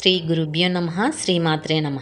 శ్రీ గురుభ్యో నమ శ్రీమాత్రే నమ.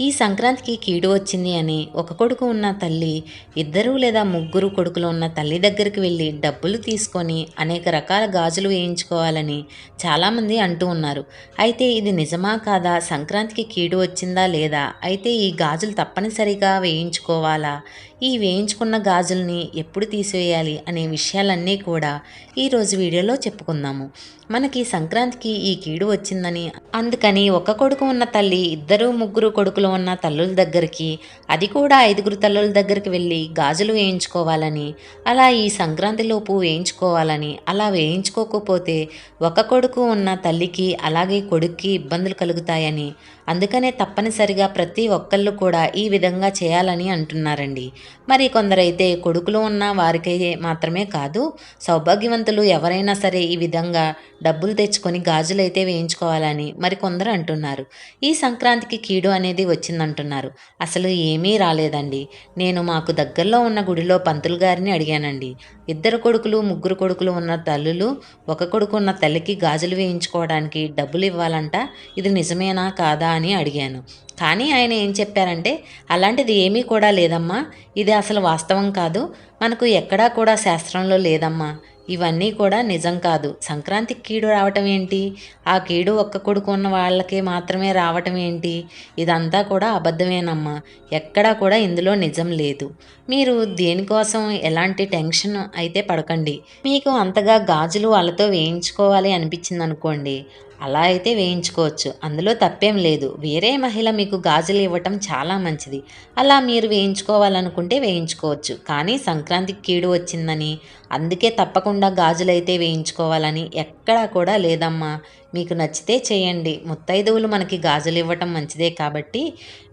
ఈ సంక్రాంతికి కీడు వచ్చింది అని ఒక కొడుకు ఉన్న తల్లి ఇద్దరు లేదా ముగ్గురు కొడుకులు ఉన్న తల్లి దగ్గరికి వెళ్ళి డబ్బులు తీసుకొని అనేక రకాల గాజులు వేయించుకోవాలని చాలామంది అంటూ ఉన్నారు. అయితే ఇది నిజమా కాదా? సంక్రాంతికి కీడు వచ్చిందా లేదా? అయితే ఈ గాజులు తప్పనిసరిగా వేయించుకోవాలా? ఈ వేయించుకున్న గాజుల్ని ఎప్పుడు తీసివేయాలి అనే విషయాలన్నీ కూడా ఈరోజు వీడియోలో చెప్పుకుందాము. మనకి సంక్రాంతికి ఈ కీడు వచ్చిందని అందుకని ఒక కొడుకు ఉన్న తల్లి ఇద్దరు ముగ్గురు కొడుకులు ఉన్న తల్లుల దగ్గరికి అది కూడా ఐదుగురు తల్లుల దగ్గరికి వెళ్ళి గాజులు వేయించుకోవాలని అలా ఈ సంక్రాంతిలోపు వేయించుకోవాలని అలా వేయించుకోకపోతే ఒక కొడుకు ఉన్న తల్లికి అలాగే కొడుక్కి ఇబ్బందులు కలుగుతాయని అందుకనే తప్పనిసరిగా ప్రతి ఒక్కళ్ళు కూడా ఈ విధంగా చేయాలని అంటున్నారండి. మరి కొందరైతే కొడుకులు ఉన్న వారికి మాత్రమే కాదు సౌభాగ్యవంతులు ఎవరైనా సరే ఈ విధంగా డబ్బులు తెచ్చుకొని గాజులైతే వేయించుకోవాలని మరి కొందరు అంటున్నారు. ఈ సంక్రాంతికి కీడు అనేది వచ్చిందంటున్నారు. అసలు ఏమీ రాలేదండి. నేను మాకు దగ్గరలో ఉన్న గుడిలో పంతులు గారిని అడిగానండి. ఇద్దరు కొడుకులు ముగ్గురు కొడుకులు ఉన్న తల్లులు ఒక కొడుకు ఉన్న తల్లికి గాజులు వేయించుకోవడానికి డబ్బులు ఇవ్వాలంట. ఇది నిజమేనా కాదా అని అడిగాను. కానీ ఆయన ఏం చెప్పారంటే అలాంటిది ఏమీ కూడా లేదమ్మా. ఇది అసలు వాస్తవం కాదు. మనకు ఎక్కడా కూడా శాస్త్రంలో లేదమ్మా. ఇవన్నీ కూడా నిజం కాదు. సంక్రాంతికి కీడు రావటం ఏంటి? ఆ కీడు ఒక్క కొడుకు ఉన్న వాళ్ళకే మాత్రమే రావటం ఏంటి? ఇదంతా కూడా అబద్ధమేనమ్మా. ఎక్కడా కూడా ఇందులో నిజం లేదు. మీరు దేనికోసం ఎలాంటి టెన్షన్ అయితే పడకండి. మీకు అంతగా గాజులు వాళ్ళతో వేయించుకోవాలి అనిపించింది అనుకోండి అలా అయితే వేయించుకోవచ్చు. అందులో తప్పేం లేదు. వేరే మహిళ మీకు గాజులు ఇవ్వటం చాలా మంచిది. అలా మీరు వేయించుకోవాలనుకుంటే వేయించుకోవచ్చు. కానీ సంక్రాంతికి కీడు వచ్చిందని అందుకే తప్పకుండా గాజులు అయితే వేయించుకోవాలని ఎక్కడా కూడా లేదమ్మా. మీకు నచ్చితే చేయండి. ముత్తైదువులు మనకి గాజులు ఇవ్వటం మంచిదే కాబట్టి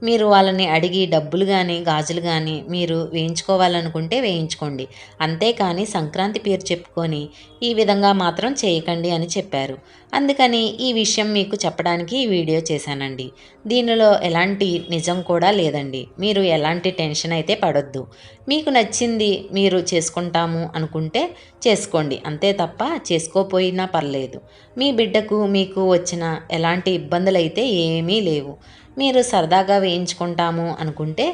మీరు వాళ్ళని అడిగి డబ్బులు కానీ గాజులు కానీ మీరు వేయించుకోవాలనుకుంటే వేయించుకోండి. అంతేకాని సంక్రాంతి పేరు చెప్పుకొని ఈ విధంగా మాత్రం చేయకండి అని చెప్పారు. అందుకని ఈ విషయం మీకు చెప్పడానికి ఈ వీడియో చేశానండి. దీనిలో ఎలాంటి నిజం కూడా లేదండి. మీరు ఎలాంటి టెన్షన్ అయితే పడొద్దు. మీకు నచ్చింది మీరు చేసుకుంటాము అనుకుంటే చేసుకోండి. అంతే తప్ప చేసుకోపోయినా పర్లేదు. మీ బిడ్డకు మీకు వచ్చిన ఎలాంటి ఇబ్బందులు అయితే ఏమీ లేవు. మీరు సరదాగా వేయించుకుంటాము అనుకుంటే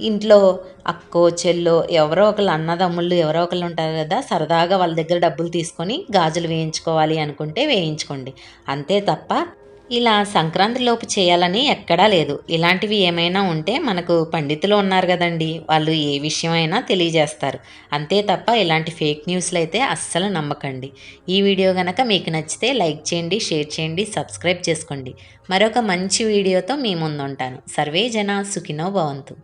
ఇంట్లో అక్కో చెల్లో ఎవరో ఒకళ్ళు అన్నదమ్ముళ్ళు ఎవరో ఒకళ్ళు ఉంటారు కదా సరదాగా వాళ్ళ దగ్గర డబ్బులు తీసుకొని గాజులు వేయించుకోవాలి అనుకుంటే వేయించుకోండి. అంతే తప్ప ఇలా సంక్రాంతిలోపు చేయాలని ఎక్కడా లేదు. ఇలాంటివి ఏమైనా ఉంటే మనకు పండితులు ఉన్నారు కదండి. వాళ్ళు ఏ విషయమైనా తెలియజేస్తారు. అంతే తప్ప ఇలాంటి ఫేక్ న్యూస్లు అయితే అస్సలు నమ్మకండి. ఈ వీడియో కనుక మీకు నచ్చితే లైక్ చేయండి షేర్ చేయండి సబ్స్క్రైబ్ చేసుకోండి. మరొక మంచి వీడియోతో మీ ముందు ఉంటాను సర్వే జన సుఖినో భవంతు.